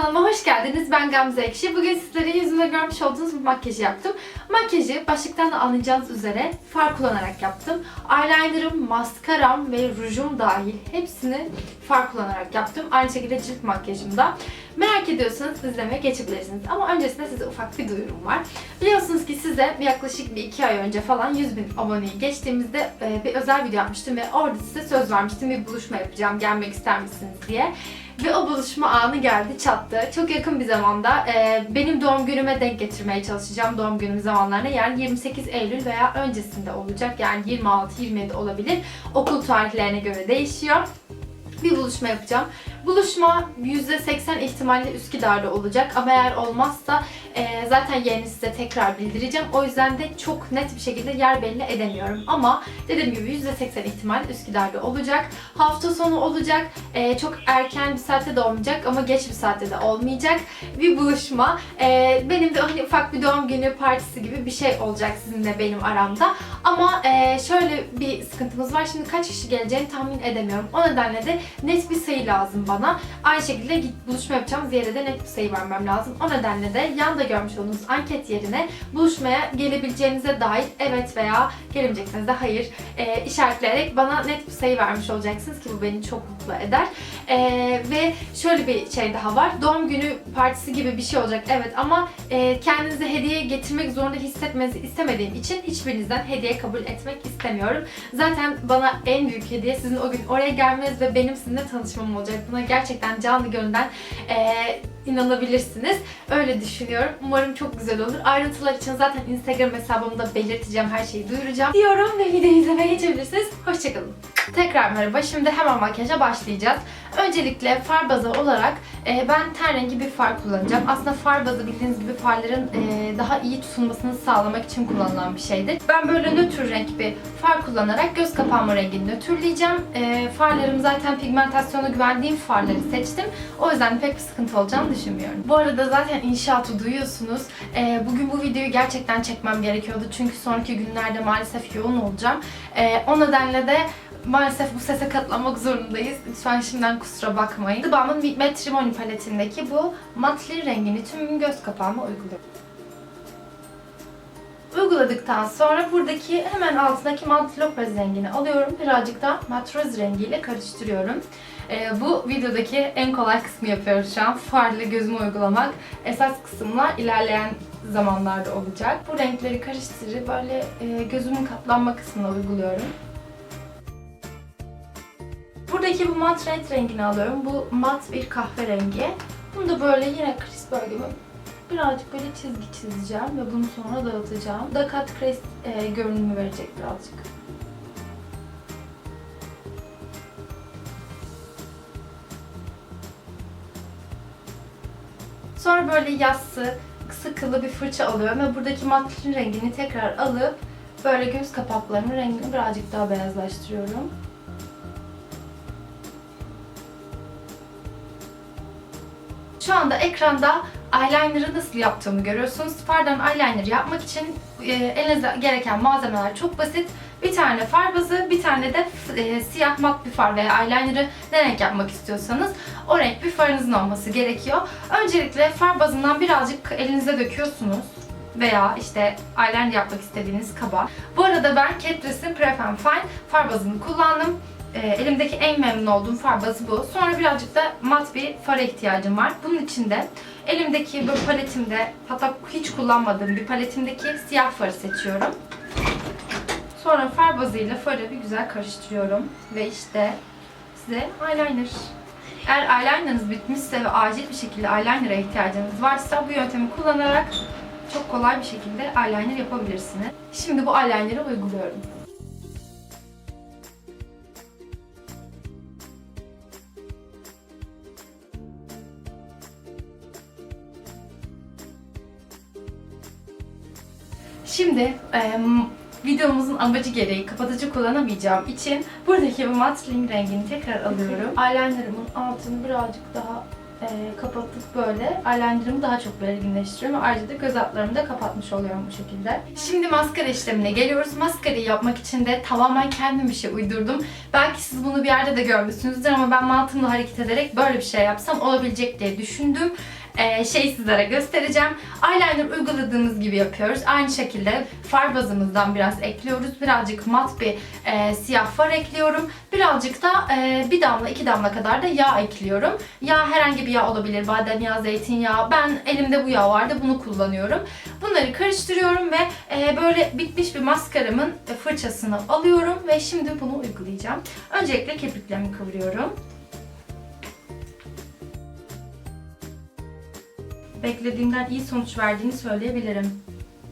kanalıma hoş geldiniz. Ben Gamze Ekşi. Bugün sizlere yüzümde görmüş olduğunuz bu makyajı yaptım. Makyajı başlıktan da anlayacağınız üzere far kullanarak yaptım. Eyelinerım, maskaram ve rujum dahil hepsini far kullanarak yaptım. Aynı şekilde cilt makyajım da. Merak ediyorsanız izlemeye geçebilirsiniz. Ama öncesinde size ufak bir duyurum var. Biliyorsunuz ki size yaklaşık bir iki ay önce falan 100 bin aboneyi geçtiğimizde e, bir özel video yapmıştım ve orada size söz vermiştim bir buluşma yapacağım gelmek ister misiniz diye. Ve o buluşma anı geldi çattı. Çok yakın bir zamanda e, benim doğum günüme denk getirmeye çalışacağım doğum günüm zamanlarına. Yani 28 Eylül veya öncesinde olacak. Yani 26-27 olabilir. Okul tarihlerine göre değişiyor bir buluşma yapacağım. Buluşma %80 ihtimalle Üsküdar'da olacak ama eğer olmazsa e, zaten yerini size tekrar bildireceğim. O yüzden de çok net bir şekilde yer belli edemiyorum. Ama dediğim gibi %80 ihtimal Üsküdar'da olacak. Hafta sonu olacak. E, çok erken bir saatte de olmayacak ama geç bir saatte de olmayacak. Bir buluşma. E, benim de hani ufak bir doğum günü partisi gibi bir şey olacak sizinle benim aramda. Ama e, şöyle bir sıkıntımız var. Şimdi kaç kişi geleceğini tahmin edemiyorum. O nedenle de net bir sayı lazım bana. Aynı şekilde git buluşma yapacağımız yere de net bir sayı vermem lazım. O nedenle de yanda görmüş olduğunuz anket yerine buluşmaya gelebileceğinize dair evet veya gelemeyecekseniz de hayır e, işaretleyerek bana net bir sayı vermiş olacaksınız ki bu beni çok mutlu eder. E, ve şöyle bir şey daha var. Doğum günü partisi gibi bir şey olacak evet ama e, kendinize hediye getirmek zorunda hissetmenizi istemediğim için hiçbirinizden hediye kabul etmek istemiyorum. Zaten bana en büyük hediye sizin o gün oraya gelmeniz ve benim sizinle tanışmam olacak. Buna gerçekten canlı gönülden eee, inanabilirsiniz. Öyle düşünüyorum. Umarım çok güzel olur. Ayrıntılar için zaten Instagram hesabımda belirteceğim. Her şeyi duyuracağım. Diyorum ve videoyu izlemeye geçebilirsiniz. Hoşçakalın. Tekrar merhaba. Şimdi hemen makyaja başlayacağız. Öncelikle far bazı olarak e, ben ten rengi bir far kullanacağım. Aslında far bazı bildiğiniz gibi farların e, daha iyi tutulmasını sağlamak için kullanılan bir şeydir. Ben böyle nötr renk bir far kullanarak göz kapağımın rengini nötrleyeceğim. E, farlarım zaten pigmentasyona güvendiğim farları seçtim. O yüzden pek bir sıkıntı olacağını düşünmüyorum. Bu arada zaten inşaatı duyuyorsunuz. E, bugün bu videoyu gerçekten çekmem gerekiyordu. Çünkü sonraki günlerde maalesef yoğun olacağım. E, o nedenle de Maalesef bu sese katlanmak zorundayız. Lütfen şimdiden kusura bakmayın. The Balm'ın Matrimony paletindeki bu matli rengini tüm göz kapağıma uyguluyorum. Uyguladıktan sonra buradaki hemen altındaki Mat Lopez rengini alıyorum. Birazcık da Matroz rengiyle karıştırıyorum. Ee, bu videodaki en kolay kısmı yapıyoruz şu an. Farlı gözüme uygulamak. Esas kısımlar ilerleyen zamanlarda olacak. Bu renkleri karıştırıp böyle e, gözümün katlanma kısmına uyguluyorum. Buradaki bu mat renk rengini alıyorum. Bu mat bir kahverengi. Bunu da böyle yine kriz bölgeme birazcık böyle çizgi çizeceğim ve bunu sonra dağıtacağım. Da kat kriz e, görünümü verecek birazcık. Sonra böyle yassı, kısa kıllı bir fırça alıyorum ve buradaki matlin rengini tekrar alıp böyle göz kapaklarımın rengini birazcık daha beyazlaştırıyorum. Şu anda ekranda eyeliner'ı nasıl yaptığımı görüyorsunuz. Fardan eyeliner yapmak için e, elinize gereken malzemeler çok basit. Bir tane far bazı, bir tane de e, siyah mat bir far veya eyeliner'ı ne renk yapmak istiyorsanız o renk bir farınızın olması gerekiyor. Öncelikle far bazından birazcık elinize döküyorsunuz veya işte eyeliner yapmak istediğiniz kaba. Bu arada ben Catrice'in Pref Fine far bazını kullandım. E, elimdeki en memnun olduğum far bazı bu. Sonra birazcık da mat bir fara ihtiyacım var. Bunun için de elimdeki böyle paletimde hatta hiç kullanmadığım bir paletimdeki siyah farı seçiyorum. Sonra far bazıyla farı bir güzel karıştırıyorum. Ve işte size eyeliner. Eğer eyelinerınız bitmişse ve acil bir şekilde eyeliner'a ihtiyacınız varsa bu yöntemi kullanarak çok kolay bir şekilde eyeliner yapabilirsiniz. Şimdi bu eyeliner'ı uyguluyorum. Şimdi e, videomuzun amacı gereği kapatıcı kullanamayacağım için buradaki bu mat ring rengini tekrar alıyorum. Eyelinerımın altını birazcık daha e, kapatıp böyle eyelinerımı daha çok belirginleştiriyorum. Ayrıca da göz altlarımı da kapatmış oluyorum bu şekilde. Şimdi maskara işlemine geliyoruz. Maskarayı yapmak için de tamamen kendim bir şey uydurdum. Belki siz bunu bir yerde de görmüşsünüzdür ama ben mantığımla hareket ederek böyle bir şey yapsam olabilecek diye düşündüm. Ee, şey sizlere göstereceğim. Eyeliner uyguladığımız gibi yapıyoruz. Aynı şekilde far bazımızdan biraz ekliyoruz. Birazcık mat bir e, siyah far ekliyorum. Birazcık da e, bir damla iki damla kadar da yağ ekliyorum. Yağ herhangi bir yağ olabilir. Badem yağı, zeytinyağı. Ben elimde bu yağ vardı bunu kullanıyorum. Bunları karıştırıyorum ve e, böyle bitmiş bir maskaramın fırçasını alıyorum ve şimdi bunu uygulayacağım. Öncelikle kirpiklerimi kıvırıyorum. Beklediğimden iyi sonuç verdiğini söyleyebilirim.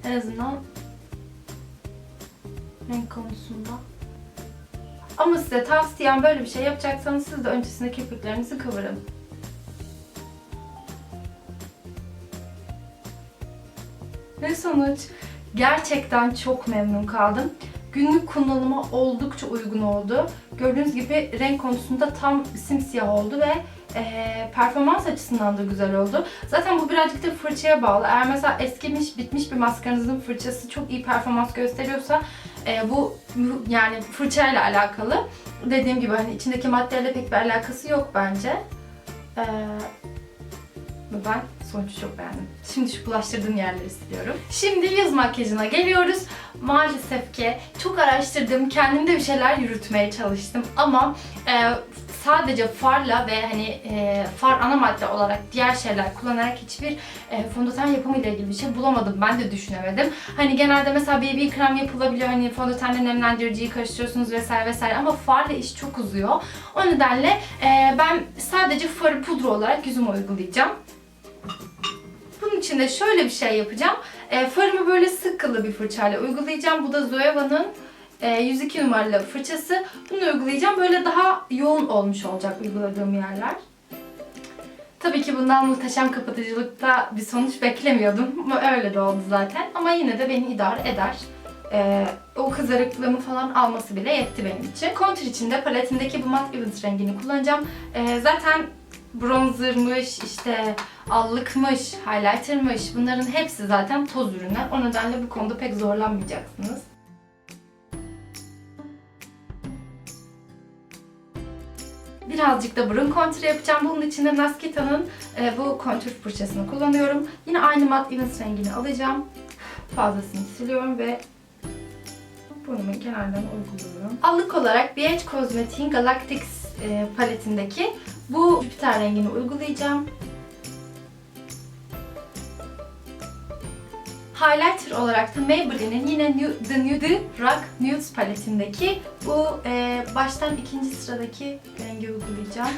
En azından renk konusunda. Ama size tavsiyem böyle bir şey yapacaksanız siz de öncesinde kirpiklerinizi kıvırın. Ve sonuç gerçekten çok memnun kaldım. Günlük kullanıma oldukça uygun oldu. Gördüğünüz gibi renk konusunda tam simsiyah oldu ve e, performans açısından da güzel oldu. Zaten bu birazcık da fırçaya bağlı. Eğer mesela eskimiş, bitmiş bir maskaranızın fırçası çok iyi performans gösteriyorsa e, bu yani fırçayla alakalı. Dediğim gibi hani içindeki maddelerle pek bir alakası yok bence. E, ben sonucu çok beğendim. Şimdi şu bulaştırdığım yerleri siliyorum. Şimdi yüz makyajına geliyoruz. Maalesef ki çok araştırdım, kendimde bir şeyler yürütmeye çalıştım ama e, sadece farla ve hani e, far ana madde olarak diğer şeyler kullanarak hiçbir e, fondöten yapımı ile ilgili bir şey bulamadım. Ben de düşünemedim. Hani genelde mesela BB krem yapılabiliyor. Hani fondötenle nemlendiriciyi karıştırıyorsunuz vesaire vesaire ama farla iş çok uzuyor. O nedenle e, ben sadece farı pudra olarak yüzüme uygulayacağım. Bunun için de şöyle bir şey yapacağım. E, farımı böyle sık kıllı bir fırçayla uygulayacağım. Bu da Zoeva'nın 102 numaralı fırçası. Bunu uygulayacağım. Böyle daha yoğun olmuş olacak uyguladığım yerler. Tabii ki bundan muhteşem kapatıcılıkta bir sonuç beklemiyordum. Öyle de oldu zaten. Ama yine de beni idare eder. Ee, o kızarıklığımı falan alması bile yetti benim için. Kontür için de paletindeki bu mat Evans rengini kullanacağım. Ee, zaten bronzermış, işte allıkmış, highlightermış bunların hepsi zaten toz ürünler. O nedenle bu konuda pek zorlanmayacaksınız. Birazcık da burun kontürü yapacağım. Bunun için de Naskita'nın e, bu kontür fırçasını kullanıyorum. Yine aynı mat Evans rengini alacağım. Fazlasını siliyorum ve burnumun kenarlarına uyguluyorum. Allık olarak BH Cosmetics'in Galactics e, paletindeki bu Jupiter rengini uygulayacağım. Highlighter olarak da Maybelline'in yine New, The Nude Rock Nudes paletindeki bu e, baştan ikinci sıradaki rengi uygulayacağım.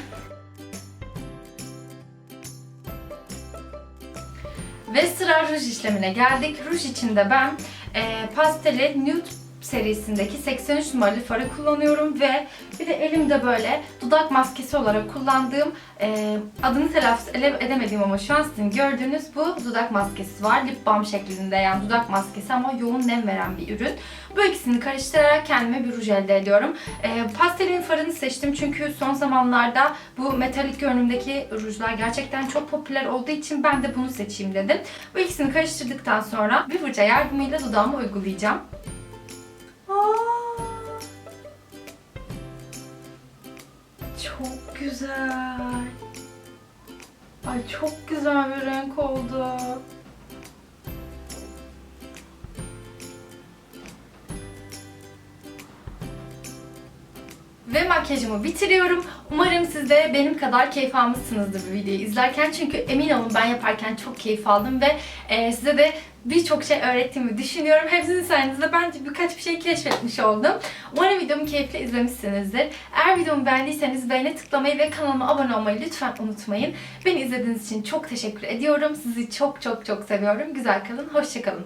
Ve sıra ruj işlemine geldik. Ruj için de ben e, pasteli Nude serisindeki 83 numaralı farı kullanıyorum ve bir de elimde böyle dudak maskesi olarak kullandığım e, adını telaffuz edemediğim ama şu an sizin gördüğünüz bu dudak maskesi var. Lip balm şeklinde yani dudak maskesi ama yoğun nem veren bir ürün. Bu ikisini karıştırarak kendime bir ruj elde ediyorum. E, pastelin farını seçtim çünkü son zamanlarda bu metalik görünümdeki rujlar gerçekten çok popüler olduğu için ben de bunu seçeyim dedim. Bu ikisini karıştırdıktan sonra bir fırça yardımıyla dudağıma uygulayacağım. Çok güzel. Ay çok güzel bir renk oldu. Ve makyajımı bitiriyorum. Umarım siz de benim kadar keyif almışsınızdır bu videoyu izlerken. Çünkü emin olun ben yaparken çok keyif aldım ve e, size de birçok şey öğrettiğimi düşünüyorum. Hepsinin sayenizde bence birkaç bir şey keşfetmiş oldum. Umarım videomu keyifle izlemişsinizdir. Eğer videomu beğendiyseniz beğene tıklamayı ve kanalıma abone olmayı lütfen unutmayın. Beni izlediğiniz için çok teşekkür ediyorum. Sizi çok çok çok seviyorum. Güzel kalın, hoşçakalın.